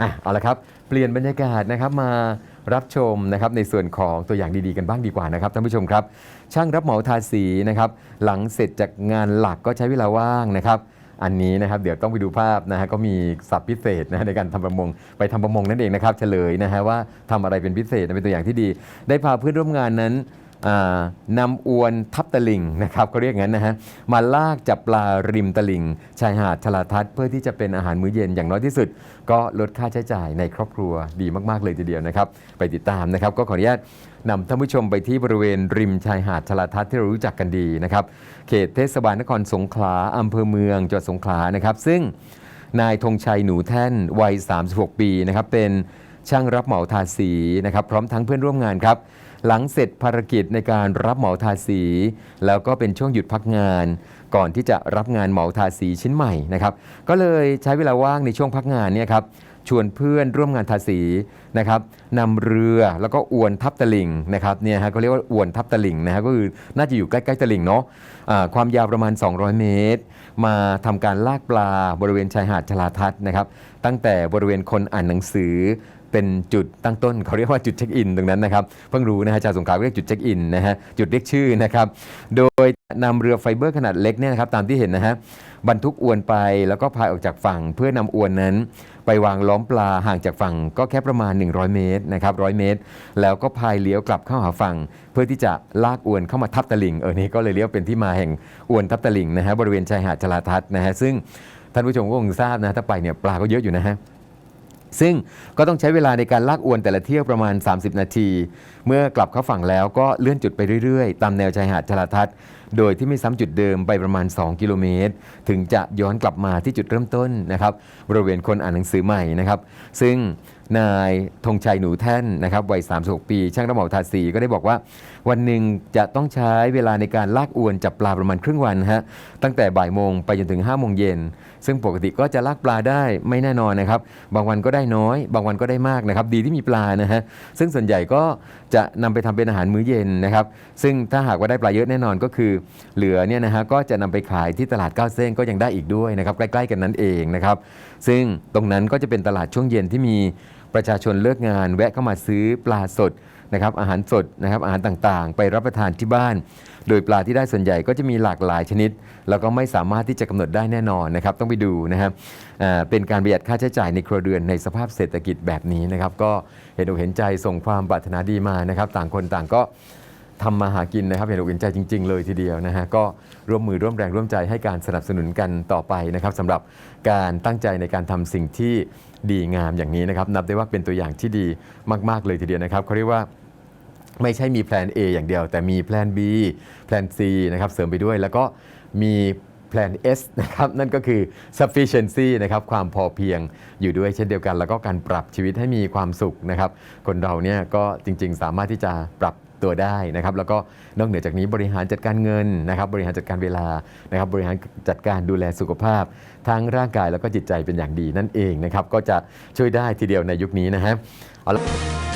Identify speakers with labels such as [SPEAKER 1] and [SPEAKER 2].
[SPEAKER 1] อะเอาละครับ เปลี่ยนบรรยากาศนะครับมารับชมนะครับในส่วนของตัวอย่างดีๆกันบ้างดีกว่านะครับท่านผู้ชมครับ ช่างรับเหมาทาสีนะครับหลังเสร็จจากงานหลักก็ใช้เวลาว่างนะครับ อันนี้นะครับเดี๋ยวต้องไปดูภาพนะฮะก็มีศัพท์พิเศษนะในการทำประมงไปทำประมงนั่นเองนะครับเฉลยนะฮะว่าทำอะไรเป็นพิเศษเป็นตัวอย่างที่ดี ได้พาเพื่อนร่วมงานนั้น นำอวนทับตะลิงนะครับเขาเรียกงั้นนะฮะมาลากจับปลาริมตลิงชายหาดชลาทัศน์เพื่อที่จะเป็นอาหารมื้อเย็นอย่างน้อยที่สุด ก็ลดค่าใช้จ่ายในครอบครัวดีมาก ๆ เลยทีเดียวนะครับ ไปติดตามนะครับ ก็ขออนุญาตนำท่านผู้ชมไปที่บริเวณริมชายหาดชลาทัศน์ที่เรารู้จักกันดีนะครับเขตเทศบาลนครสงขลาอำเภอเมืองจังหวัดสงขลานะครับ ซึ่งนายธงชัยหนูแท่นวัย 36 ปีนะครับเป็น ช่างรับเหมาทาสีนะครับพร้อมทั้งเพื่อนร่วมงานครับ หลังเสร็จภารกิจในการรับเหมาทาสี แล้วก็เป็นช่วงหยุดพักงาน ก่อนที่จะรับงานเหมาทาสีชิ้นใหม่นะครับก็เลยใช้เวลาว่างในช่วงพักงานเนี่ยครับชวนเพื่อนร่วมงานทาสีนะครับนำเรือแล้วก็อวนทับตะลิงนะครับเนี่ยฮะเขาเรียกว่าอวนทับตะลิงนะฮะก็คือน่าจะอยู่ใกล้ๆตะลิงเนาะอ่าความยาวประมาณ 200 เมตร มาทำการลากปลาบริเวณชายหาดชลาทัศนะครับ ตั้งแต่บริเวณคนอ่านหนังสือ เป็นจุดตั้งต้นเขาเรียกว่าจุดเช็คอินตรงนั้นนะครับเพิ่งรู้นะฮะชาวสงขลาเรียกจุดเช็คอินนะฮะจุดเรียกชื่อนะครับโดยนำเรือไฟเบอร์ขนาดเล็กเนี่ยนะครับตามที่เห็นนะฮะบรรทุกอวนไปแล้วก็พายออกจากฝั่ง เพื่อนำอวนนั้น ไปวางล้อมปลาห่างจากฝั่ง ก็แค่ประมาณ 100 เมตรนะครับ100เมตร แล้วก็พายเลี้ยวกลับเข้าหาฝั่ง เพื่อที่จะลากอวนเข้ามาทับตะลิงเออนี่ก็เลยเรียกเป็นที่มาแห่งอวนทับตะลิงนะฮะบริเวณชายหาดชลาทัศน์นะฮะซึ่งท่านผู้ชมก็คงทราบนะถ้าไปเนี่ยปลาก็เยอะอยู่นะฮะ ซึ่งก็ต้องใช้เวลาในการลากอวนแต่ละเที่ยวประมาณ 30 นาที เมื่อกลับเข้าฝั่งแล้วก็เลื่อนจุดไปเรื่อยๆ ตามแนวชายหาดชลาทัศน์ โดยที่ไม่ซ้ำจุดเดิมไปประมาณ 2 กิโลเมตร ถึงจะย้อนกลับมาที่จุดเริ่มต้นนะครับบริเวณคนอ่านหนังสือใหม่นะครับ ซึ่งนายธงชัยหนูแท่นนะครับวัย 36 ปี ช่างรับเหมาทาสีก็ได้บอกว่า วันหนึ่งจะต้องใช้เวลาในการลากอวนจับปลาประมาณครึ่งวันฮะตั้งแต่บ่ายโมงไปจนถึง5้าโมงเย็น ซึ่งปกติก็จะลากปลาได้ไม่แน่นอนนะครับ บางวันก็ได้น้อย บางวันก็ได้มากนะครับ ดีที่มีปลานะฮะซึ่งส่วนใหญ่ก็จะนำไปทำเป็นอาหารมื้อเย็นนะครับ ซึ่งถ้าหากว่าได้ปลาเยอะแน่นอนก็คือเหลือเนี่ยนะฮะก็จะนำไปขายที่ตลาดเก้าเส้นก็ยังได้อีกด้วยนะครับใกล้ ๆ กันนั้นเองนะครับซึ่งตรงนั้นก็จะเป็นตลาดช่วงเย็นที่มีประชาชนเลิกงาน แวะเข้ามาซื้อปลาสดนะครับอาหารสดนะครับอาหารต่างๆ ไปรับประทานที่บ้าน โดยปลาที่ได้ส่วนใหญ่ก็จะมีหลากหลายชนิด แล้วก็ไม่สามารถที่จะกำหนดได้แน่นอนนะครับต้องไปดูนะครับเป็นการประหยัดค่าใช้จ่ายในครัวเรือนในสภาพเศรษฐกิจแบบนี้นะครับก็เห็นอกเห็นใจส่งความปรารถนาดีมานะครับ ต่างคนต่างก็ ทำมาหากินนะครับเห็นอกเห็นใจจริง ๆ เลยทีเดียวนะฮะก็ร่วมมือร่วมแรงร่วมใจให้การสนับสนุนกันต่อไปนะครับสำหรับการตั้งใจในการทำสิ่งที่ดีงามอย่างนี้นะครับนับได้ว่าเป็นตัวอย่างที่ดีมาก ๆ เลยทีเดียวนะครับเขาเรียกว่า ไม่ใช่มีแพลน A อย่างเดียว แต่มีแพลน B แพลน C นะครับเสริมไปด้วยแล้วก็มีแพลน S นะครับนั่นก็คือ sufficiency นะครับความพอเพียงอยู่ด้วยเช่นเดียวกัน แล้วก็การปรับชีวิตให้มีความสุขนะครับคนเราเนี่ยก็จริงๆ สามารถที่จะปรับ ตัวได้นะครับแล้วก็นอกเหนือจากนี้บริหารจัดการเงินนะครับบริหารจัดการเวลานะครับบริหารจัดการดูแลสุขภาพ ทั้งร่างกายแล้วก็จิตใจเป็นอย่างดีนั่นเองนะครับก็จะช่วยได้ทีเดียวในยุคนี้นะฮะเอาละ